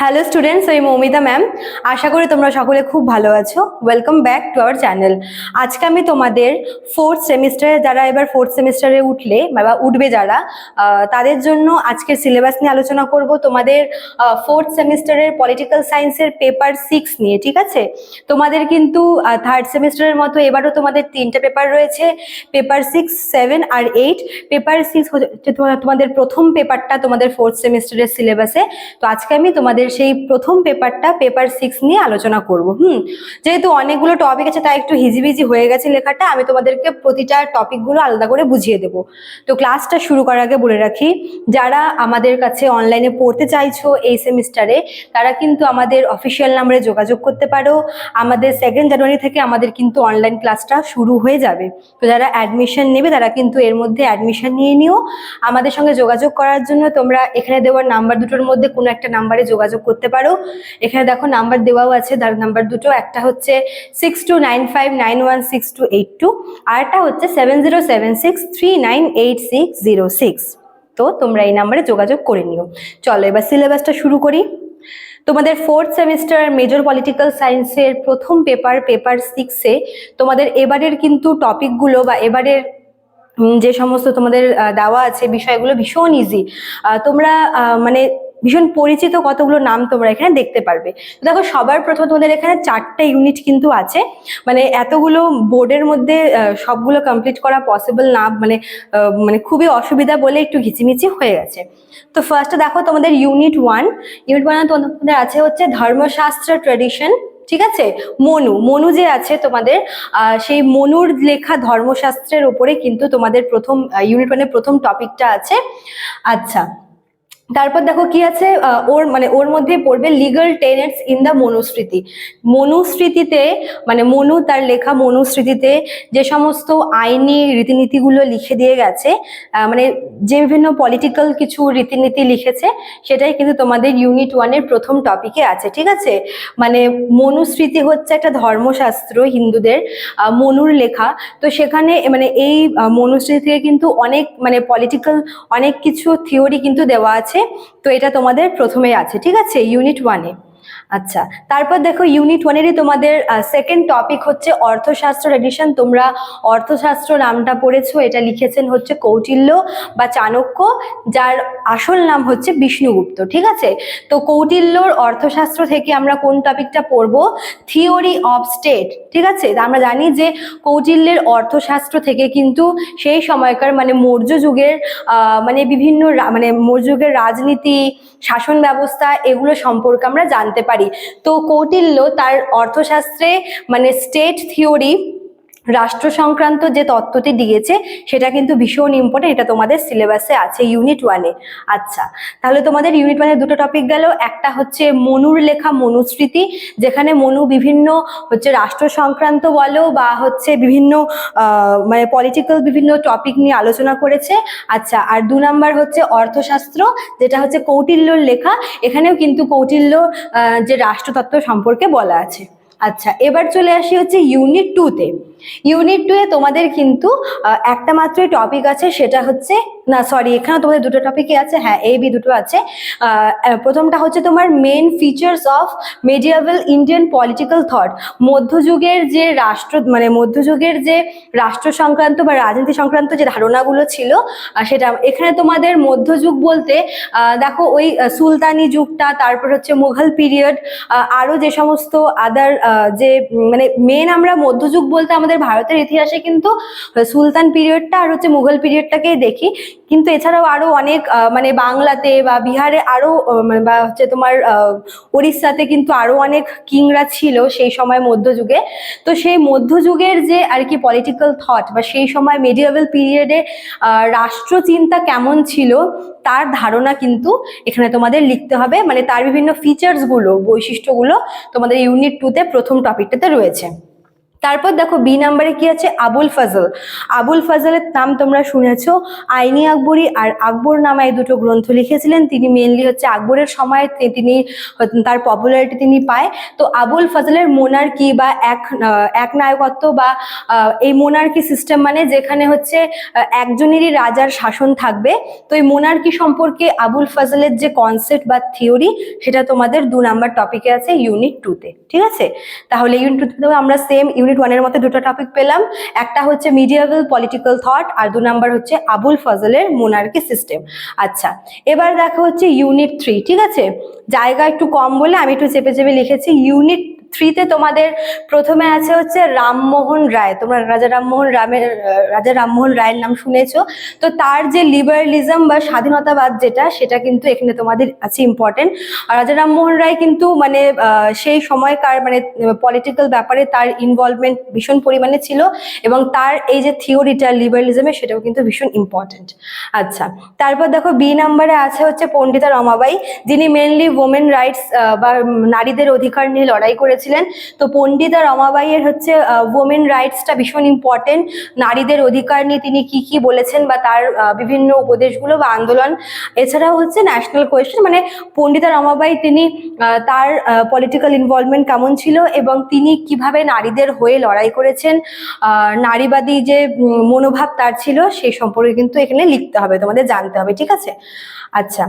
Hello students আমি Moumita ma'am আশা করি তোমরা সকলে খুব ভালো আছো। Welcome back to our channel আজকে আমি তোমাদের ফোর্থ সেমিস্টারে যারা এবার ফোর্থ সেমিস্টারে উঠলে বা উঠবে যারা তাদের জন্য আজকের সিলেবাস নিয়ে আলোচনা করব। তোমাদের ফোর্থ সেমিস্টারের পলিটিক্যাল সায়েন্সের পেপার সিক্স নিয়ে, ঠিক আছে? তোমাদের কিন্তু থার্ড সেমিস্টারের মতো এবারও তোমাদের তিনটে পেপার রয়েছে। পেপার সিক্স সেভেন আর এইট পেপার সিক্স হচ্ছে তোমাদের প্রথম পেপারটা তোমাদের ফোর্থ সেমিস্টারের সিলেবাসে তো আজকে আমি তোমাদের সেই প্রথম পেপারটা পেপার সিক্স নিয়ে আলোচনা করব, হুম? যেহেতু অনেকগুলো টপিক আছে, তাই একটু হিজিবিজি হয়ে গেছে লেখাটা, আমি তোমাদেরকে প্রতিটা টপিকগুলো আলাদা করে বুঝিয়ে দেবো। তো ক্লাসটা শুরু করার আগে বলে রাখি, যারা আমাদের কাছে অনলাইনে পড়তে চাইছো এই সেমিস্টারে তারা কিন্তু আমাদের অফিসিয়াল নাম্বারে যোগাযোগ করতে পারো। আমাদের সেকেন্ড জানুয়ারি থেকে আমাদের কিন্তু অনলাইন ক্লাসটা শুরু হয়ে যাবে। তো যারা অ্যাডমিশন নেবে, তারা কিন্তু এর মধ্যে অ্যাডমিশন নিয়ে নিও। আমাদের সঙ্গে যোগাযোগ করার জন্য তোমরা এখানে দেওয়ার নাম্বার দুটোর মধ্যে কোনো একটা নাম্বারে যোগাযোগ করতে পারো। এখানে দেখো নাম্বার দেওয়াও আছে, তার নাম্বার দুটো, একটা হচ্ছে six two nine five nine one six two eight two আর একটা হচ্ছে seven zero seven six three nine eight six zero six তো তোমরা এই নাম্বারে যোগাযোগ করে নিও। চলো এবার সিলেবাসটা শুরু করি। তোমাদের ফোর্থ সেমিস্টার মেজর পলিটিক্যাল সায়েন্সের প্রথম পেপার পেপার সিক্সে তোমাদের এবারের কিন্তু টপিকগুলো বা এবারের যে সমস্ত তোমাদের দেওয়া আছে বিষয়গুলো ভীষণ ইজি তোমরা মানে ভীষণ পরিচিত কতগুলো নাম তোমরা এখানে দেখতে পারবে। দেখো, সবার প্রথম তোমাদের এখানে চারটা ইউনিট কিন্তু আছে। মানে এতগুলো বোর্ডের মধ্যে সবগুলো কমপ্লিট করা পসিবল না মানে মানে খুবই অসুবিধা বলে একটু ঘিচিমিচি হয়ে গেছে। তো ফার্স্টে দেখো তোমাদের ইউনিট ওয়ান ইউনিট ওয়ানে তোমাদের আছে হচ্ছে ধর্মশাস্ত্র ট্রেডিশন ঠিক আছে? মনু। মনু যে আছে তোমাদের সেই মনুর লেখা ধর্মশাস্ত্রের উপরে কিন্তু তোমাদের প্রথম ইউনিট ওয়ানের প্রথম টপিকটা আছে। আচ্ছা। তারপর দেখো কি আছে ওর মানে ওর মধ্যে পড়বে legal tenets in the Manusmriti. মনুস্মৃতিতে মানে মনু তার লেখা মনুস্মৃতিতে যে সমস্ত আইনি রীতিনীতিগুলো লিখে দিয়ে গেছে মানে যে বিভিন্ন পলিটিক্যাল কিছু রীতিনীতি লিখেছে, সেটাই কিন্তু তোমাদের ইউনিট ওয়ানের প্রথম টপিকে আছে, ঠিক আছে? মানে মনুস্মৃতি হচ্ছে একটা ধর্মশাস্ত্র হিন্দুদের মনুর লেখা। তো সেখানে মানে এই মনুস্মৃতি থেকে কিন্তু অনেক মানে পলিটিক্যাল অনেক কিছু থিওরি কিন্তু দেওয়া আছে। তো এটা তোমাদের প্রথমে আছে ঠিক আছে? ইউনিট ওয়ানে আচ্ছা তারপর দেখো ইউনিট ওয়ানেরই তোমাদের সেকেন্ড টপিক হচ্ছে অর্থশাস্ত্র এডিশন তোমরা অর্থশাস্ত্র নামটা পড়েছো, এটা লিখেছেন হচ্ছে কৌটিল্য বা চাণক্য, যার আসল নাম হচ্ছে বিষ্ণুগুপ্ত, ঠিক আছে? তো কৌটিল্যর অর্থশাস্ত্র থেকে আমরা কোন টপিকটা পড়ব? থিওরি অফ স্টেট ঠিক আছে? আমরা জানি যে কৌটিল্যের অর্থশাস্ত্র থেকে কিন্তু সেই সময়কার মানে মৌর্য যুগের মানে বিভিন্ন মানে মৌর্য যুগের রাজনীতি, শাসন ব্যবস্থা, এগুলো সম্পর্কে আমরা জানতে পারি। তো কৌটিল্য তার অর্থশাস্ত্রে মানে স্টেট থিওরি রাষ্ট্র সংক্রান্ত যে তত্ত্বটি দিয়েছে, সেটা কিন্তু ভীষণ ইম্পর্টেন্ট এটা তোমাদের সিলেবাসে আছে ইউনিট ওয়ানে আচ্ছা তাহলে তোমাদের ইউনিট ওয়ানে দুটো টপিক গেল। একটা হচ্ছে মনুর লেখা মনুস্মৃতি, যেখানে মনু বিভিন্ন হচ্ছে রাষ্ট্র সংক্রান্ত বলো বা হচ্ছে বিভিন্ন মানে পলিটিক্যাল বিভিন্ন টপিক নিয়ে আলোচনা করেছে। আচ্ছা আর দু নাম্বার হচ্ছে অর্থশাস্ত্র, যেটা হচ্ছে কৌটিল্যর লেখা। এখানেও কিন্তু কৌটিল্য যে রাষ্ট্রতত্ত্ব সম্পর্কে বলা আছে। আচ্ছা এবার চলে আসি হচ্ছে ইউনিট টুতে ইউনিট টু এ তোমাদের কিন্তু একটা মাত্রই টপিক আছে, সেটা হচ্ছে, না সরি এখানে তোমাদের দুটো টপিকই আছে হ্যাঁ এ বি দুটো আছে। প্রথমটা হচ্ছে তোমার main features of medieval Indian political thought মধ্যযুগের যে রাষ্ট্র মানে মধ্যযুগের যে রাষ্ট্র সংক্রান্ত বা রাজনীতি সংক্রান্ত যে ধারণাগুলো ছিল সেটা, এখানে তোমাদের মধ্যযুগ বলতে দেখো ওই সুলতানি যুগটা, তারপর হচ্ছে মুঘল পিরিয়ড আরও যে সমস্ত আদার যে মানে মেন আমরা মধ্যযুগ বলতে আমাদের ভারতের ইতিহাসে কিন্তু সুলতান পিরিয়ডটা আর হচ্ছে মুঘল পিরিয়ডটাকেই দেখি। কিন্তু এছাড়াও আরও অনেক মানে বাংলাতে বা বিহারে আরও আহ, মানে বা হচ্ছে তোমার উড়িষ্যাতে কিন্তু আরও অনেক কিংরা ছিল সেই সময় মধ্যযুগে। তো সেই মধ্যযুগের যে আর কি পলিটিক্যাল থট বা সেই সময় মেডিয়াভেল পিরিয়ডে রাষ্ট্রচিন্তা কেমন ছিল তার ধারণা কিন্তু এখানে তোমাদের লিখতে হবে। মানে তার বিভিন্ন ফিচার্সগুলো বৈশিষ্ট্যগুলো তোমাদের ইউনিট টুতে প্রথম টপিকটাতে রয়েছে। তারপর দেখো বি নাম্বারে কি আছে? আবুল ফজল। আবুল ফজলের নাম তোমরা শুনেছো। আইনি আকবরী আর আকবর নামে এই দুটো গ্রন্থ লিখেছিলেন। তিনি মেনলি হচ্ছে আকবরের সময় তিনি তার পপুলারিটি তিনি পায়। তো আবুল ফজলের মোনার্কি বা এক এক নায়কত্ব বা এই মোনার্কি সিস্টেম মানে যেখানে হচ্ছে একজনেরই রাজার শাসন থাকবে। তো এই মোনার্কি সম্পর্কে আবুল ফজলের যে কনসেপ্ট বা থিওরি সেটা তোমাদের দু নাম্বার টপিকে আছে ইউনিট টুতে ঠিক আছে? তাহলে ইউনিট টুতে আমরা সেম ইউনিট ওয়ানের মধ্যে দুটো টপিক পেলাম। একটা হচ্ছে মিডিয়াবল পলিটিক্যাল থট আর দু নাম্বার হচ্ছে আবুল ফজলের মোনার্কি সিস্টেম আচ্ছা এবার দেখা হচ্ছে ইউনিট থ্রি ঠিক আছে? জায়গা একটু কম বলে আমি একটু চেপে চেপে লিখেছি। ইউনিট থ্রিতে তোমাদের প্রথমে আছে হচ্ছে রামমোহন রায়। তোমরা রাজা রামমোহন রামের, রাজা রামমোহন রায়ের নাম শুনেছো। তো তার যে লিবারালিজম বা স্বাধীনতাবাদ যেটা, সেটা কিন্তু এখানে তোমাদের আছে ইম্পর্টেন্ট আর রাজা রামমোহন রায় কিন্তু মানে সেই সময়কার মানে পলিটিক্যাল ব্যাপারে তার ইনভলভমেন্ট ভীষণ পরিমাণে ছিল এবং তার এই যে থিওরিটা লিবারালিজমের সেটাও কিন্তু ভীষণ ইম্পর্টেন্ট আচ্ছা তারপর দেখো বি নাম্বারে আছে হচ্ছে পণ্ডিতা রমাবাই, যিনি মেনলি ওমেন রাইটস বা নারীদের অধিকার নিয়ে লড়াই করেছিলেন। তো পণ্ডিতা রমাবাইয়ের হচ্ছে ওমেন রাইটসটা ভীষণ ইম্পর্টেন্ট নারীদের অধিকার নিয়ে তিনি কি কি বলেছেন বা তার বিভিন্ন উপদেশগুলো বা আন্দোলন। এছাড়াও হচ্ছে ন্যাশনাল কোয়েশ্চেন মানে পণ্ডিতা রমাবাই তিনি তার পলিটিক্যাল ইনভলভমেন্ট কেমন ছিল এবং তিনি কীভাবে নারীদের হয়ে লড়াই করেছেন। নারীবাদী যে মনোভাব তার ছিল সেই সম্পর্কে কিন্তু এখানে লিখতে হবে, তোমাদের জানতে হবে, ঠিক আছে? আচ্ছা।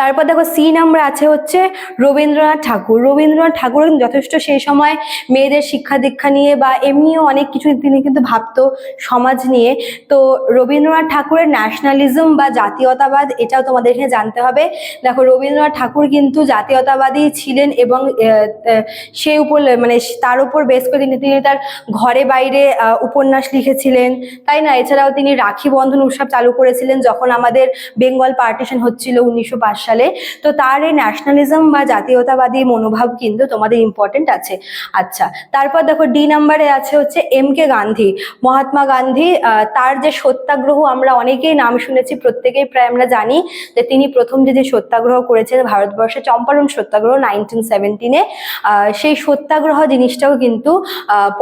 তারপর দেখো সি নাম্বার আছে হচ্ছে রবীন্দ্রনাথ ঠাকুর। রবীন্দ্রনাথ ঠাকুর যথেষ্ট সেই সময় মেয়েদের শিক্ষা দীক্ষা নিয়ে বা এমনিও অনেক কিছু তিনি কিন্তু ভাবতো সমাজ নিয়ে। তো রবীন্দ্রনাথ ঠাকুরের ন্যাশনালিজম বা জাতীয়তাবাদ এটাও তোমাদের এখানে জানতে হবে। দেখো রবীন্দ্রনাথ ঠাকুর কিন্তু জাতীয়তাবাদী ছিলেন এবং সে উপর মানে তার উপর বেশ করে তিনি তিনি তার ঘরে বাইরে উপন্যাস লিখেছিলেন। তাই না? এছাড়াও তিনি রাখি বন্ধন উৎসব চালু করেছিলেন যখন আমাদের বেঙ্গল পার্টিশন হচ্ছিল উনিশশো সালে। তো তার এই ন্যাশনালিজম বা জাতীয়তাবাদী মনোভাব কিন্তু তোমাদের ইম্পর্টেন্ট আছে। আচ্ছা তারপর দেখো ডি নাম্বারে আছে হচ্ছে এম কে গান্ধী মহাত্মা গান্ধী তার যে সত্যাগ্রহ আমরা অনেকেই নাম শুনেছি, প্রত্যেকেই প্রায় আমরা জানি যে তিনি প্রথম যে যে সত্যাগ্রহ করেছেন ভারতবর্ষে, চম্পারণ সত্যাগ্রহ নাইনটিন সেভেন্টিনে সেই সত্যাগ্রহ জিনিসটাও কিন্তু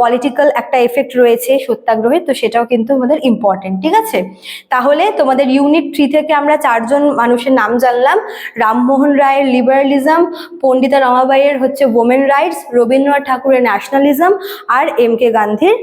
পলিটিক্যাল একটা এফেক্ট রয়েছে সত্যাগ্রহে, তো সেটাও কিন্তু আমাদের ইম্পর্টেন্ট ঠিক আছে? তাহলে তোমাদের ইউনিট থ্রি থেকে আমরা চারজন মানুষের নাম জানলাম। রামমোহন রায়ের লিবারালিজম, পণ্ডিতা রমাবাইয়ের হচ্ছে ওমেন রাইটস রবীন্দ্রনাথ ঠাকুরের ন্যাশনালিজম আর এম কে গান্ধীর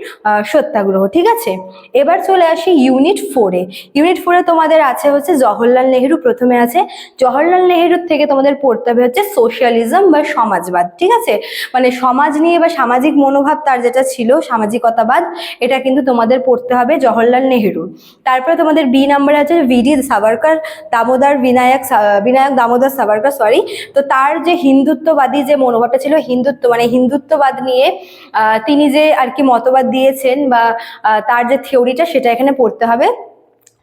সত্যাগ্রহ, ঠিক আছে? এবার চলে আসি ইউনিট ফোরে ইউনিট ফোরে তোমাদের আছে হচ্ছে জওহরলাল নেহেরু প্রথমে আছে। জওহরলাল নেহেরুর থেকে তোমাদের পড়তে হবে হচ্ছে সোশ্যালিজম বা সমাজবাদ, ঠিক আছে? মানে সমাজ নিয়ে বা সামাজিক মনোভাব তার যেটা ছিল, সামাজিকতাবাদ, এটা কিন্তু তোমাদের পড়তে হবে জওহরলাল নেহেরু তারপরে তোমাদের বি নাম্বার আছে ভিডি সাভারকার, দামোদর, বিনায়ক সা- বিনায়ক দামোদর সাবারকর সরি তো তার যে হিন্দুত্ববাদী যে মনোভাবটা ছিল, হিন্দুত্ব মানে হিন্দুত্ববাদ নিয়ে তিনি যে আর কি মতবাদ দিয়েছেন বা তার যে থিওরিটা সেটা এখানে পড়তে হবে।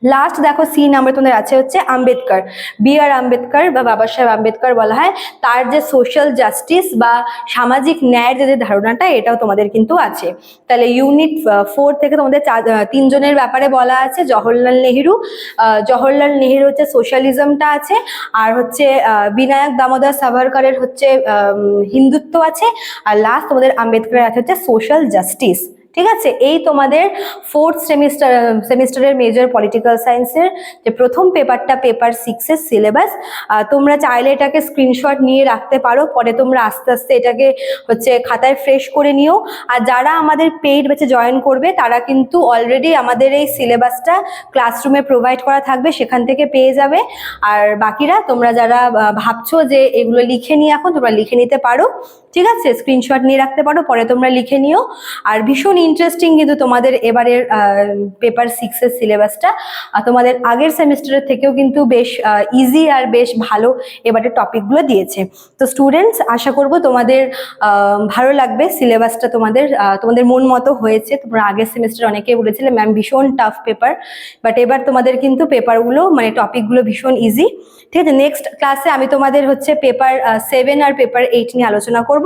লাস্ট দেখো সি নাম্বার তোমাদের আছে হচ্ছে আম্বেদকর। বি আর আম্বেদকর বা বাবা সাহেব আম্বেদকর বলা হয়, তার যে সোশ্যাল জাস্টিস বা সামাজিক ন্যায়ের যে ধারণাটা, এটাও তোমাদের কিন্তু আছে। তাহলে ইউনিট ফোর থেকে তোমাদের তিনজনের ব্যাপারে বলা আছে, জওহরলাল নেহেরু। জওহরলাল নেহেরু হচ্ছে সোশ্যালিজমটা আছে, আর হচ্ছে বিনায়ক দামোদর সাভারকরের হচ্ছে হিন্দুত্ব আছে, আর লাস্ট তোমাদের আম্বেদকরের আছে হচ্ছে সোশ্যাল জাস্টিস ঠিক আছে? এই তোমাদের ফোর্থ সেমিস্টার সেমিস্টারের মেজর পলিটিক্যাল সায়েন্সের যে প্রথম পেপারটা পেপার সিক্সের সিলেবাস তোমরা চাইলে এটাকে স্ক্রিনশট নিয়ে রাখতে পারো। পরে তোমরা আস্তে আস্তে এটাকে হচ্ছে খাতায় ফ্রেশ করে নিও। আর যারা আমাদের পেইড ব্যাচে জয়েন করবে, তারা কিন্তু অলরেডি আমাদের এই সিলেবাসটা ক্লাসরুমে প্রোভাইড করা থাকবে, সেখান থেকে পেয়ে যাবে। আর বাকিরা, তোমরা যারা ভাবছ যে এগুলো লিখে নিয়ে এখন, তোমরা লিখে নিতে পারো। ঠিক আছে? স্ক্রিনশট নিয়ে রাখতে পারো, পরে তোমরা লিখে নিও। আর ভীষণ ইন্টারেস্টিং কিন্তু তোমাদের এবারের পেপার সিক্সের সিলেবাসটা তোমাদের আগের সেমিস্টারের থেকেও কিন্তু বেশ ইজি আর বেশ ভালো এবারের টপিকগুলো দিয়েছে। তো স্টুডেন্টস আশা করব তোমাদের ভালো লাগবে সিলেবাসটা তোমাদের তোমাদের মন মতো হয়েছে। তোমরা আগের সেমিস্টার অনেকেই বলেছিলে ম্যাম ভীষণ টাফ পেপার বাট এবার তোমাদের কিন্তু পেপারগুলো মানে টপিকগুলো ভীষণ ইজি ঠিক আছে নেক্সট ক্লাসে আমি তোমাদের হচ্ছে পেপার সেভেন আর পেপার এইট নিয়ে আলোচনা করব।